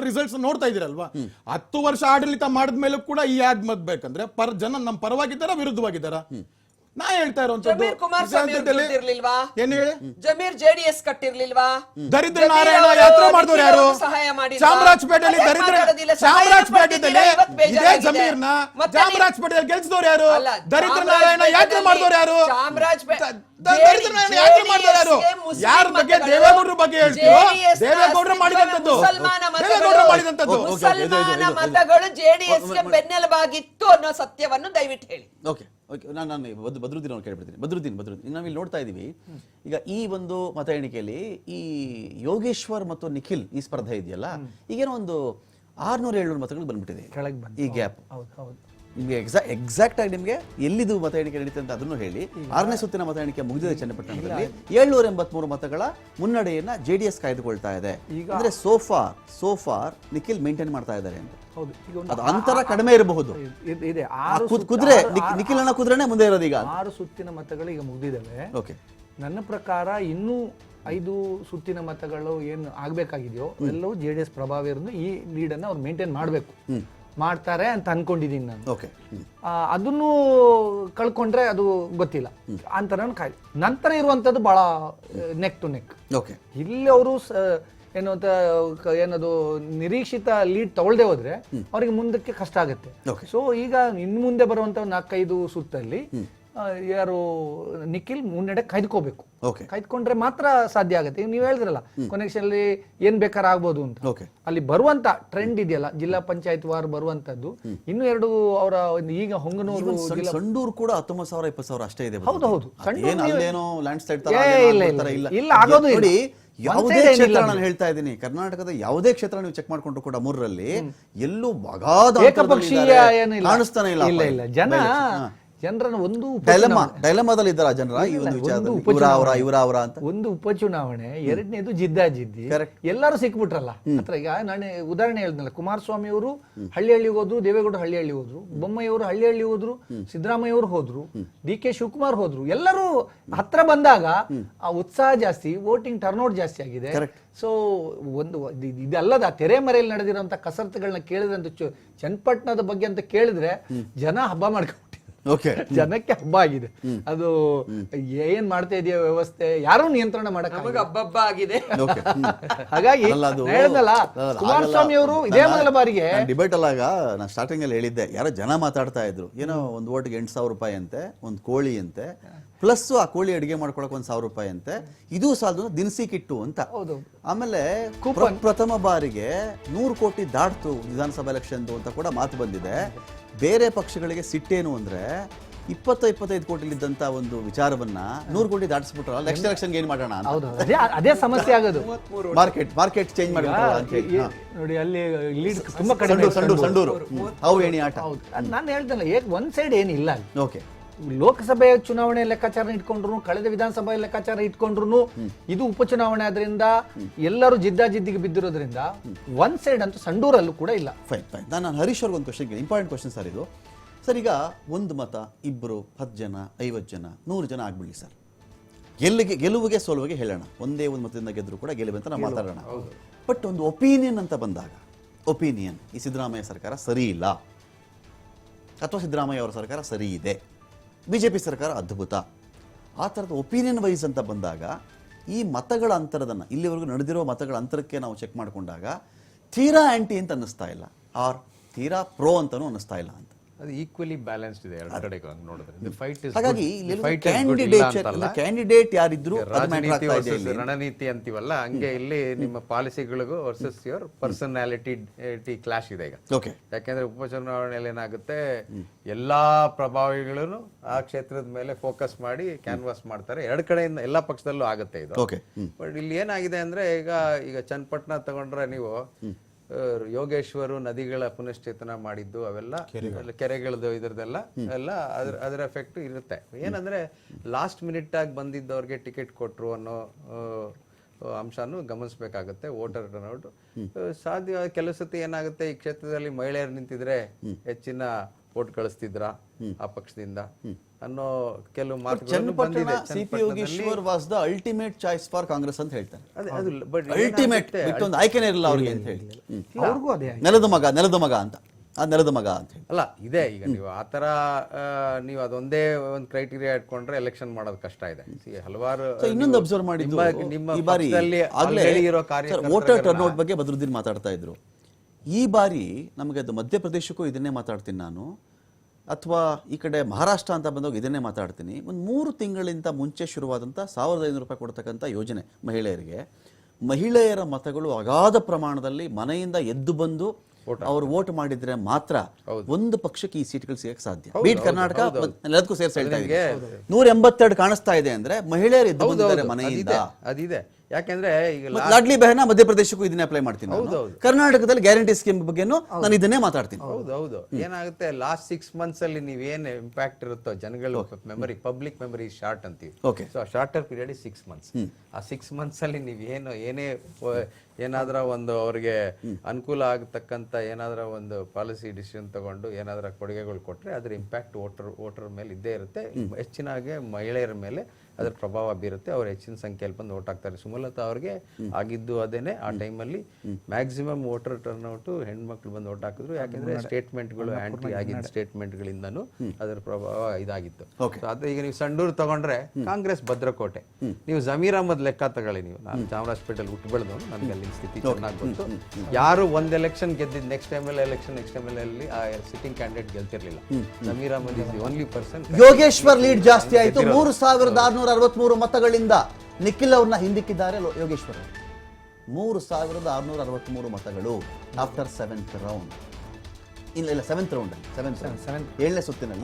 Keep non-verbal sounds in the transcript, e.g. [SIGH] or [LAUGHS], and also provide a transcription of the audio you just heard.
Results ನೋಡ್ತಾ ಇದೀರಲ್ವಾ ಹತ್ತು ವರ್ಷ ಆಡಳಿತ ಮಾಡಿದ್ಮೇಲೂ ಕೂಡ ಈ ಆಡ್ ಮದ್ಬೇಕಂದ್ರೆ ಪರ್ ಜನ ನಮ್ ಪರವಾಗಿದ್ದಾರ, ವಿರುದ್ಧವಾಗಿದ್ದಾರ? ನಾ ಹೇಳ್ತಾ ಇರುವಂತದ್ದು ಜಮೀರ್ ಕುಮಾರಸ್ವಾಮಿ ಅವ್ರು? ಏನ್ ಹೇಳಿ? ಜಮೀರ್ ಜೆಡಿಎಸ್ ಕಟ್ಟಿರ್ಲಿಲ್ವಾ? ದರಿದ್ರ ನಾರಾಯಣ ಅವರು ಯಾತ್ರೆ ಮಾಡಿದವರು ಯಾರು? ಸಹಾಯ ಮಾಡಿ ಚಾಮರಾಜಪೇಟೆಯಲ್ಲಿ ದರಿದ್ರ ಚಾಮರಾಜಪೇಟೆಯಲ್ಲಿ ಇದೇ. ಜಮೀರ್ನ ಚಾಮರಾಜಪೇಟೆಯಲ್ಲಿ ಗೆಲ್ಸಿದವ್ರು ಯಾರು? ಅಲ್ಲ, ದರಿದ್ರ ನಾರಾಯಣ ಯಾತ್ರೆ ಮಾಡಿದವ್ರು ಯಾರು? ಚಾಮರಾಜಪೇ- ದ- ದ- ದರಿದ್ರ ನಾರಾಯಣ ಯಾತ್ರೆ ಮಾಡಿದವ್ರು ಯಾರು? JDS ಗೆ ಮುಸ್ಲಿಂ ಯಾರ ಬಗ್ಗೆ ಮತಗಳು, ದೇವೇಗೌಡರ ಬಗ್ಗೆ ಹೇಳ್ತೀವೋ JDS ನ ದೇವೇಗೌಡರು ಮಾಡಿದಂತದ್ದು ಮುಸಲ್ಮಾನ ಮತಗಳು, ದೇವೇಗೌಡರು ಮುಸಲ್ಮಾನ ಮತಗಳು ಜೆಡಿಎಸ್ಗೆ ಬೆನ್ನೆಲುಬಾಗಿತ್ತು ಅನ್ನೋ ಸತ್ಯವನ್ನು ದಯವಿಟ್ಟು ಹೇಳಿ. ಓಕೆ. ಓಕೆ ನಾನು ನಾನು ಬದ್ ಬದ್ರುದ್ದೀನ್ ಅವ್ರು ಕೇಳ್ಬಿಡ್ತೀನಿ. ಬದ್ರುದ್ದೀನ್ ಬದ್ರುದ್ದೀನ್ ನಾವಿಲ್ಲಿ ನೋಡ್ತಾ ಇದ್ದೀವಿ ಈಗ ಈ ಒಂದು ಮತ ಎಣಿಕೆಯಲ್ಲಿ ಈ ಯೋಗೇಶ್ವರ್ ಮತ್ತು ನಿಖಿಲ್ ಈ ಸ್ಪರ್ಧೆ ಇದೆಯಲ್ಲ ಈಗೇನೋ ಒಂದು ಆರ್ನೂರ ಏಳ್ನೂರು ಮತಗಳು ಬಂದ್ಬಿಟ್ಟಿದೆ. ಕೆಳಗೆ ಬಂದು ಈ ಗ್ಯಾಪ್. ಹೌದು ಹೌದು. ನಿಮಗೆ ಎಕ್ಸಾ ಎಕ್ಸಾಕ್ಟ್ ಆಗಿ ನಿಮಗೆ ಎಲ್ಲಿದು ಮತ ಎಣಿಕೆ ನಡೀತದೆ ಅಂತ ಅದನ್ನು ಹೇಳಿ. ಆರನೇ ಸುತ್ತಿನ ಮತ ಎಣಿಕೆ ಮುಗಿದಿದೆ ಚನ್ನಪಟ್ಟಣದಲ್ಲಿ. ಏಳ್ನೂರ ಎಂಬತ್ಮೂರು ಮತಗಳ ಮುನ್ನಡೆಯನ್ನ ಜೆ ಡಿ ಎಸ್ ಕಾಯ್ದುಕೊಳ್ತಾ ಇದೆ. ಅಂದ್ರೆ ಸೋಫಾರ್ ಸೋಫಾರ್ ನಿಖಿಲ್ ಮೇಂಟೈನ್ ಮಾಡ್ತಾ ಇದ್ದಾರೆ ಅಂತ. ಅದು ಅಂತರ ಕಡಿಮೆ ಇರಬಹುದು. ಇದ್- ಕುದುರೆ ಆರು- ನಿಖ್- ಆರು- ಮುಂದೆ ಇರೋದು ಈಗ. ಆರು ಸುತ್ತಿನ ಮತಗಳು ಈಗ ಮುಗಿದಿದ್ದಾವೆ. ಓಕೆ. ನನ್ನ ಪ್ರಕಾರ ಇನ್ನೂ ಐದು ಸುತ್ತಿನ ಮತಗಳು ಏನು ಆಗಬೇಕಾಗಿದೆಯೋ ಎಲ್ಲವೂ ಜೆ ಡಿ ಎಸ್ ಪ್ರಭಾವ ಇರೋದು ಈ ಲೀಡನ್ನು ಅವ್ರು ಮೇಂಟೈನ್ ಮಾಡಬೇಕು. ಮಾಡ್ತಾರೆ ಅಂತ ಅನ್ಕೊಂಡಿದ್ದೀನಿ ನಾನು. ಓಕೆ ಅದನ್ನು ಕಳ್ಕೊಂಡ್ರೆ ಅದು ಗೊತ್ತಿಲ್ಲ. ಅಂತ ನಾನು ಕಾಯಿ ನಂತರ ಇರುವಂಥದ್ದು ಬಹಳ ನೆಕ್ ಟು ನೆಕ್ ಓಕೆ ಇಲ್ಲಿ ಅವರು ಏನು ಅಂತ ಏನದು ನಿರೀಕ್ಷಿತ ಲೀಡ್ ತಗೊಳ್ದೆ ಹೋದ್ರೆ ಅವರಿಗೆ ಮುಂದಕ್ಕೆ ಕಷ್ಟ ಆಗುತ್ತೆ. ಸೊ ಈಗ ಇನ್ನು ಮುಂದೆ ಬರುವಂತ ನಾಲ್ಕೈದು ಸುತ್ತಲ್ಲಿ ಯಾರು ನಿಖಿಲ್ ಮುನ್ನಡೆ ಕಾಯ್ದುಕೋಬೇಕು. ಓಕೆ. ಕಾಯ್ದುಕೊಂಡ್ರೆ ಮಾತ್ರ ಸಾಧ್ಯ ಆಗುತ್ತೆ. ಈಗ ನೀವು ಹೇಳಿದ್ರಲ್ಲ ಕೊನೆಕ್ಷನ್ ಏನ್ ಬೇಕಾದ್ರೆ ಆಗ್ಬೋದು ಅಂತ. ಓಕೆ. ಅಲ್ಲಿ ಬರುವಂತ ಟ್ರೆಂಡ್ ಇದೆಯಲ್ಲ ಜಿಲ್ಲಾ ಪಂಚಾಯತ್ ವಾರ್ ಬರುವಂತದ್ದು ಇನ್ನು ಎರಡು ಅವರ ಈಗ ಹೊಂಗನೂರು ಸಂಡೂರು ಕೂಡ ಹತ್ತೊಂಬತ್ತು ಸಾವಿರ ಇಪ್ಪತ್ತು ಸಾವಿರ ಅಷ್ಟೇ ಇದೆ ಹೌದು, ಹೌದು. ಲ್ಯಾಂಡ್ ಸ್ಲೈಡ್ ಇಲ್ಲ, ಇಲ್ಲ, ಆಗೋದು. ನೋಡಿ ಯಾವುದೇ ಕ್ಷೇತ್ರ. ನಾನು ಹೇಳ್ತಾ ಇದ್ದೀನಿ. ಕರ್ನಾಟಕದ ಯಾವುದೇ ಕ್ಷೇತ್ರ ನೀವು ಚೆಕ್ ಮಾಡ್ಕೊಂಡ್ರು ಕೂಡ ಮೂರರಲ್ಲಿ ಎಲ್ಲೂ ಬಗಾದ ಏಕಪಕ್ಷೀಯ ಏನಿಲ್ಲ ಕಾಣಿಸ್ತಾನೆ ಇಲ್ಲ ಇಲ್ಲ ಇಲ್ಲ. ಜನ ಜನರನ್ನ ಒಂದು ಡೈಲಮಾ ಡೈಲಮಾದಲ್ಲಿ ಇದ್ದಾರೆ ಜನರ ಈ ಒಂದು ವಿಚಾರದಲ್ಲಿ. ಅವರ ಇವರ ಅವರ ಅಂತ. ಒಂದು ಉಪಚುನಾವಣೆ ಎರಡನೇದು ಜಿದ್ದಾಜಿದ್ದಿ ಜಿದ್ದಿ. ಎಲ್ಲರೂ ಸಿಕ್ಬಿಟ್ರಲ್ಲ. ಹತ್ರ ಈಗ ನಾನು ಉದಾಹರಣೆ ಹೇಳಿದ್ನಲ್ಲ ಕುಮಾರಸ್ವಾಮಿ ಅವರು ಹಳ್ಳಿ ಹಳ್ಳಿಗೆ ಹೋದ್ರು ದೇವೇಗೌಡ ಹಳ್ಳಿ ಹಳ್ಳಿ ಹೋದ್ರು ಬೊಮ್ಮಾಯಿಯವರು ಹಳ್ಳಿ ಹಳ್ಳಿ ಹೋದ್ರು ಸಿದ್ದರಾಮಯ್ಯ ಅವರು ಹೋದ್ರು ಡಿ ಕೆ ಶಿವಕುಮಾರ್ ಹೋದ್ರು. ಎಲ್ಲರೂ ಹತ್ರ ಬಂದಾಗ ಆ ಉತ್ಸಾಹ ಜಾಸ್ತಿ ವೋಟಿಂಗ್ ಟರ್ನ್ಔಟ್ ಜಾಸ್ತಿ ಆಗಿದೆ. ಸೊ ಒಂದು ಇದಲ್ಲದ ತೆರೆ ಮರೆಯಲ್ಲಿ ನಡೆದಿರುವಂತ ಕಸರತ್ತುಗಳನ್ನ ಕೇಳಿದ್ರೆ ಚನ್ನಪಟ್ಟಣದ ಬಗ್ಗೆ ಅಂತ ಕೇಳಿದ್ರೆ ಜನ ಹಬ್ಬ ಓಕೆ [LAUGHS] ಜನಕ್ಕೆ ಹಬ್ಬ ಆಗಿದೆ. ಅದು ಏನ್ ಮಾಡ್ತಾ ಇದೆಯಾ ವ್ಯವಸ್ಥೆ ಯಾರು ನಿಯಂತ್ರಣ ಮಾಡಕ್ ಹಬ್ಬ ಹಬ್ಬ ಆಗಿದೆ. ಓಕೆ ಹಾಗಾಗಿ ಕುಮಾರಸ್ವಾಮಿ ಅವರು ಇದೇ ಮೊದಲ ಬಾರಿಗೆ ಡಿಬೇಟ್ ಅಲ್ಲಾಗ ನಾನು ಸ್ಟಾರ್ಟಿಂಗ್ ಅಲ್ಲಿ ಹೇಳಿದ್ದೆ. ಯಾರೋ ಜನ ಮಾತಾಡ್ತಾ ಇದ್ರು. ಏನೋ ಒಂದು ಓಟ್ಗೆ ಎಂಟು ಸಾವಿರ ರೂಪಾಯಿ ಅಂತೆ ಒಂದು ಕೋಳಿ ಅಂತೆ. ಪ್ಲಸ್ ಆ ಕೋಳಿ ಅಡಿಗೆ ಮಾಡ್ಕೊಳಕ್ ಒಂದ್ ಸಾವಿರ ರೂಪಾಯಿ ಅಂತೆ. ಇದು ಸಾಲದು ದಿನಸಿ ಕಿಟ್ಟು ಅಂತ. ಹೌದು. ಆಮೇಲೆ ಪ್ರ- ಪ್ರಥಮ ಬಾರಿಗೆ ನೂರು ಕೋಟಿ ದಾಟ್ತು ವಿಧಾನಸಭಾ ಎಲೆಕ್ಷನ್ ಅಂತ ಕೂಡ ಮಾತು ಬಂದಿದೆ. ಬೇರೆ ಪಕ್ಷಗಳಿಗೆ ಸಿಟ್ಟೇನು ಅಂದ್ರೆ ಇಪ್ಪತ್ತ ಇಪ್ಪತ್ತೈದು ಕೋಟಿಲಿದ್ದಂತ ಒಂದು ವಿಚಾರವನ್ನ ನೂರು ಕೋಟಿ ದಾಟಿಸ್ಬಿಟ್ರಲ್ಲ ನೆಕ್ಸ್ಟ್ ಎಲೆಕ್ಷನ್ ಏನ್ ಮಾಡೋಣ ಅಂತ? ಹೌದು ಅದೇ ಅದೇ ಸಮಸ್ಯೆ ಆಗೋದು. ಮಾರ್ಕೆಟ್ ಮಾರ್ಕೆಟ್ ಚೇಂಜ್ ಮಾಡಿ ಅಂತ ಹೇಳಿ. ನೋಡಿ ಅಲ್ಲಿ ಲೀಡ್ ತುಂಬಾ ಕಡಿಮೆ ಸಂಡೂರು ಸಂಡೂರು. ಸಂಡೂರು ಅವು ಏಣಿ ಆಟ. ನಾನು ಹೇಳ್ದಲ್ಲ ಏಕ್ ಒಂದ್ ಸೈಡ್ ಏನಿಲ್ಲ ಅಲ್ಲಿ. ಓಕೆ ಲೋಕಸಭೆ ಚುನಾವಣೆ ಲೆಕ್ಕಾಚಾರ ಇಟ್ಕೊಂಡ್ರು ಕಳೆದ ವಿಧಾನಸಭೆ ಲೆಕ್ಕಾಚಾರ ಇಟ್ಕೊಂಡ್ರು ಇದು ಉಪಚುನಾವಣೆ ಆದ್ರಿಂದ ಎಲ್ಲರೂ ಜಿದ್ದಾಜಿದ್ದಿಗೆ ಬಿದ್ದಿರೋದ್ರಿಂದ ಒನ್ ಸೈಡ್ ಅಂತೂ ಸಂಡೂರಲ್ಲೂ ಕೂಡ ಇಲ್ಲ. ಫೈನ್ ಫೈನ್ ನಾನು ಹರೀಶ್ ಅವ್ರಿಗೆ ಒಂದು ಕ್ವಶನ್ ಇಂಪಾರ್ಟೆಂಟ್ ಕ್ವಶನ್ ಸರ್ ಇದು. ಸರ್ ಈಗ ಒಂದು ಮತ ಇಬ್ಬರು ಹತ್ತು ಜನ ಐವತ್ತು ಜನ ನೂರು ಜನ ಆಗ್ಬಿಡಿ ಸರ್ ಗೆಲ್ಲಿಗೆ ಗೆಲುವಿಗೆ ಸೋಲುವಿಗೆ ಹೇಳೋಣ. ಒಂದೇ ಒಂದು ಮತದಿಂದ ಗೆದ್ದರೂ ಕೂಡ ಗೆಲುವೆ ಅಂತ ನಾವು ಮಾತಾಡೋಣ. ಬಟ್ ಒಂದು ಒಪಿನಿಯನ್ ಅಂತ ಬಂದಾಗ ಒಪಿನಿಯನ್ ಈ ಸಿದ್ದರಾಮಯ್ಯ ಸರ್ಕಾರ ಸರಿ ಇಲ್ಲ. ಅಥವಾ ಸಿದ್ದರಾಮಯ್ಯ ಅವರ ಸರ್ಕಾರ ಸರಿ ಇದೆ. ಬಿ ಜೆ ಪಿ ಸರ್ಕಾರ ಅದ್ಭುತ. ಆ ಥರದ ಒಪಿನಿಯನ್ ವೈಸ್ ಅಂತ ಬಂದಾಗ, ಈ ಮತಗಳ ಅಂತರದನ್ನು, ಇಲ್ಲಿವರೆಗೂ ನಡೆದಿರೋ ಮತಗಳ ಅಂತರಕ್ಕೆ ನಾವು ಚೆಕ್ ಮಾಡಿಕೊಂಡಾಗ, ತೀರಾ ಆ್ಯಂಟಿ ಅಂತ ಅನ್ನಿಸ್ತಾ ಇಲ್ಲ. ಆರ್ ತೀರಾ ಪ್ರೋ ಅಂತಲೂ ಅನ್ನಿಸ್ತಾ ಇಲ್ಲ ಅಂತ. ಅದು ಈಕ್ವಲಿ ಬ್ಯಾಲೆನ್ಸ್ಡ್ ಇದೆ ಎರಡು ಕಡೆ ನೋಡಿದ್ರೆ. ಫೈಟ್ ಇಸ್ ಹಾಗಾಗಿ ಕ್ಯಾಂಡಿಡೇಟ್ ಯಾರಿದ್ರು. ರಣನೀತಿ ಅಂತೀವಲ್ಲ ಹಂಗೆ ಇಲ್ಲಿ ನಿಮ್ಮ ಪಾಲಿಸಿಗಳಿಗೂ ವರ್ಸಸ್ ಯುವರ್ ಪರ್ಸನಾಲಿಟಿ ಕ್ಲಾಶ್ ಇದೆ ಈಗ. ಓಕೆ ಯಾಕೆಂದ್ರೆ ಉಪಚುನಾವಣೆಯಲ್ಲಿ ಏನಾಗುತ್ತೆ ಎಲ್ಲಾ ಪ್ರಭಾವಿಗಳನ್ನು ಆ ಕ್ಷೇತ್ರದ ಮೇಲೆ ಫೋಕಸ್ ಮಾಡಿ ಕ್ಯಾನ್ವಾಸ್ ಮಾಡ್ತಾರೆ. ಎರಡ್ ಕಡೆಯಿಂದ ಎಲ್ಲಾ ಪಕ್ಷದಲ್ಲೂ ಆಗುತ್ತೆ ಇದು. ಓಕೆ ಬಟ್ ಇಲ್ಲಿ ಏನಾಗಿದೆ ಅಂದ್ರೆ ಈಗ ಈಗ ಚನ್ನಪಟ್ಟಣ ತಗೊಂಡ್ರೆ ನೀವು ಯೋಗೇಶ್ವರು ನದಿಗಳ ಪುನಶ್ಚೇತನ ಮಾಡಿದ್ದು ಅವೆಲ್ಲ ಕೆರೆಗಳದ್ದು ಇದ್ರದ್ದೆಲ್ಲ ಎಲ್ಲ ಅದ್ರ ಅದರ ಎಫೆಕ್ಟ್ ಇರುತ್ತೆ. ಏನಂದ್ರೆ ಲಾಸ್ಟ್ ಮಿನಿಟ್ ಆಗಿ ಬಂದಿದ್ದವ್ರಿಗೆ ಟಿಕೆಟ್ ಕೊಟ್ರು ಅನ್ನೋ ಅಂಶನೂ ಗಮನಿಸಬೇಕಾಗುತ್ತೆ ವೋಟರ್ ಟರ್ನ್ಔಟ್ ಸಾಧ್ಯ ಕೆಲವು ಸತಿ ಏನಾಗುತ್ತೆ ಈ ಕ್ಷೇತ್ರದಲ್ಲಿ ಮಹಿಳೆಯರು ನಿಂತಿದ್ರೆ ಹೆಚ್ಚಿನ ಓಟ್ ಕಳಿಸ್ತಿದ್ರ ಆ ಪಕ್ಷದಿಂದ? ಅನ್ನೋ ಕೆಲವು ಮಾತುಗಳು ಬಂದಿದೆ. CP Yogeshwar was the ultimate choice for Congress ಅಂತ ಹೇಳ್ತಾರೆ. ಅದೇ ಅದು ಬಟ್ ಅಲ್ಟಿಮೇಟ್ ಬಿಟ್ಟೊಂದು ಆಯ್ಕೆನೇ ಇರಲ್ಲ ಅವ್ರಿಗೆ ಅಂತ ಹೇಳಿ. ಅವ್ರಿಗೂ ಅದೇ. ನೆಲದ ಮಗ ನೆಲದ ಮಗ ಅಂತ. ಆ ನೆಲದ ಮಗ ಅಂತ ಹೇಳಿ. ಅಲ್ಲ ಇದೆ ಈಗ ನೀವು ಆ ಥರ ಆ, ನೀವು ಅದೊಂದೇ ಒಂದು ಕ್ರೈಟೀರಿಯಾ ಇಟ್ಕೊಂಡ್ರೆ ಎಲೆಕ್ಷನ್ ಮಾಡೋದು ಕಷ್ಟ ಇದೆ. ಹಲವಾರು ಸೊ ಇನ್ನೊಂದು ಅಬ್ಸರ್ವ್ ಮಾಡಿದ್ದು ನಿಮ್ಮ- ಈ ಬಾರಿ ಆಗಲೇ ಆಗ್ಲೇ ಕಾರ್ಯ ಇರೋ ವೋಟರ್ ಟರ್ನ್ಔಟ್ ಬಗ್ಗೆ ಬದ್ರುದ್ದೀನ್ ಮಾತಾಡ್ತಾ ಇದ್ರು. ಈ ಬಾರಿ ನಮಗೆ ಅದು ಮಧ್ಯಪ್ರದೇಶಕ್ಕೂ ಇದನ್ನೇ ಮಾತಾಡ್ತೀನಿ ನಾನು. ಅಥವಾ ಈ ಕಡೆ ಮಹಾರಾಷ್ಟ್ರ ಅಂತ ಬಂದಾಗ ಇದನ್ನೇ ಮಾತಾಡ್ತೀನಿ. ಒಂದು ಮೂರು ತಿಂಗಳಿಂದ ಮುಂಚೆ ಶುರುವಾದಂಥ ಸಾವಿರದ ಐನೂರು ರೂಪಾಯಿ ಕೊಡ್ತಕ್ಕಂಥ ಯೋಜನೆ ಮಹಿಳೆಯರಿಗೆ. ಮಹಿಳೆಯರ ಮತಗಳು ಅಗಾಧ ಪ್ರಮಾಣದಲ್ಲಿ ಮನೆಯಿಂದ ಎದ್ದು ಬಂದು ಅವರು ವೋಟ್ ಮಾಡಿದ್ರೆ ಮಾತ್ರ ಒಂದು ಪಕ್ಷಕ್ಕೆ ಈ ಸೀಟ್ಗಳು ಸಿಗಕ್ಕೆ ಸಾಧ್ಯ. ಬೀಟ್ ಕರ್ನಾಟಕ ಎಲ್ಲದಕ್ಕೂ ಸೇರ್ಸಿ ಹೇಳ್ತಾ ಇದ್ದೀನಿ. ನೂರ ಎಂಬತ್ತೆರಡು ಕಾಣಿಸ್ತಾ ಇದೆ ಅಂದ್ರೆ ಮಹಿಳೆಯರು ಎದ್ದು ಬಂದಿದ್ದಾರೆ ಮನೆಯಿಂದ. ಅದಿದೆ. ಯಾಕೆಂದ್ರೆ ಈಗ ಲಾಡ್ಲಿ ಬೆಹನ ಮಧ್ಯಪ್ರದೇಶಕ್ಕೂ ಇದನ್ನೇ ಅಪ್ಲೈ ಮಾಡ್ತೀನಿ. ಕರ್ನಾಟಕದಲ್ಲಿ ಗ್ಯಾರಂಟಿ ಸ್ಕೀಮ್ ಬಗ್ಗೆ ನಾನು ಇದನ್ನೇ ಮಾತಾಡ್ತೀನಿ. ಹೌದು ಹೌದು. ಏನಾಗುತ್ತೆ ಲಾಸ್ಟ್ ಸಿಕ್ಸ್ ಮಂತ್ಸ್ ಅಲ್ಲಿ ನೀವೇನ್ ಇಂಪ್ಯಾಕ್ಟ್ ಇರುತ್ತೋ ಜನಗಳು ಮೆಮರಿ ಪಬ್ಲಿಕ್ ಮೆಮರಿ ಶಾರ್ಟ್ ಅಂತೀವಿ. Okay so shorter period six months ಆ ಸಿಕ್ಸ್ ಮಂತ್ಸ್ ಅಲ್ಲಿ ನೀವು ಏನು ಏನಾದ್ರ ಒಂದು ಅವ್ರಿಗೆ ಅನುಕೂಲ ಆಗತಕ್ಕಂತ ಏನಾದ್ರ ಒಂದು ಪಾಲಿಸಿ ಡಿಸಿಷನ್ ತಗೊಂಡು ಏನಾದ್ರ ಕೊಡುಗೆಗಳು ಕೊಟ್ರೆ ಅದ್ರ ಇಂಪ್ಯಾಕ್ಟ್ ವೋಟರ್ ವೋಟರ್ ಮೇಲೆ ಇದ್ದೇ ಇರುತ್ತೆ. ಹೆಚ್ಚಿನಾಗೆ ಮಹಿಳೆಯರ ಮೇಲೆ ಅದರ ಪ್ರಭಾವ ಬೀರುತ್ತೆ. ಅವ್ರು ಹೆಚ್ಚಿನ ಸಂಖ್ಯೆಯಲ್ಲಿ ಬಂದು ಓಟ್ ಹಾಕ್ತಾರೆ. ಸುಮಲತಾ ಅವ್ರಿಗೆ ಆಗಿದ್ದು ಅದೇನೆ ಆ ಟೈಮಲ್ಲಿ ಮ್ಯಾಕ್ಸಿಮಮ್ ವೋಟರ್ ಟರ್ನ್ಔಟು ಹೆಣ್ಮಕ್ಳು ಬಂದು ಓಟ್ ಹಾಕಿದ್ರು. ಯಾಕಂದ್ರೆ ಸ್ಟೇಟ್ಮೆಂಟ್ಗಳು ಆಂಟಿ ಆಗಿದ್ದ ಸ್ಟೇಟ್ಮೆಂಟ್ಗಳಿಂದನೂ ಅದರ ಪ್ರಭಾವ ಇದಾಗಿತ್ತು. ಅದೇ ಈಗ ನೀವು ಸಂಡೂರು ತಗೊಂಡ್ರೆ ಕಾಂಗ್ರೆಸ್ ಭದ್ರಕೋಟೆ. ನೀವು ಜಮೀರ್ ಅಹಮದ್ ಲೆಕ್ಕ ತಗೊಳ್ಳಿ ನೀವು. ನಾನು ಚಾಮರಾಜಪೇಟೆಲ್ ಹುಟ್ಟು ಬೆಳೆದು ನನಗೆ ಅಲ್ಲಿ ಸ್ಥಿತಿ ಚೆನ್ನಾಗಿ ಬಂತು ಯಾರು ಒಂದ್ ಎಲೆಕ್ಷನ್ ಗೆದ್ದಿದ್ದು ನೆಕ್ಸ್ಟ್ ಟೈಮ್ ಅಲ್ಲಿ ಎಲೆಕ್ಷನ್ ನೆಕ್ಸ್ಟ್ ಟೈಮ್ ಅಲ್ಲಿ ಆ sitting candidate ಗೆಲ್ತಿರ್ಲಿಲ್ಲ. Zameer Ahmed is the only person Yogeshwar lead ಜಾಸ್ತಿ ಆಯಿತು. ಮೂರು ಸಾವಿರದ ಆರುನೂರ ಅರವತ್ಮೂರು ಮತಗಳಿಂದ ನಿಖಿಲ್ ಅವ್ರನ್ನ ಹಿಂದಿಕ್ಕಿದ್ದಾರೆ ಯೋಗೇಶ್ವರ್. ಮೂರು ಸಾವಿರದ ಆರುನೂರ ಅರವತ್ಮೂರು ಮತಗಳು ಆಫ್ಟರ್ ಸೆವೆಂತ್ ರೌಂಡ್ ಇಲ್ಲ ಇಲ್ಲ ಸೆವೆಂತ್ ರೌಂಡ್ ಸೆವೆಂತ್ ಏಳನೇ ಸುತ್ತಿನಲ್ಲಿ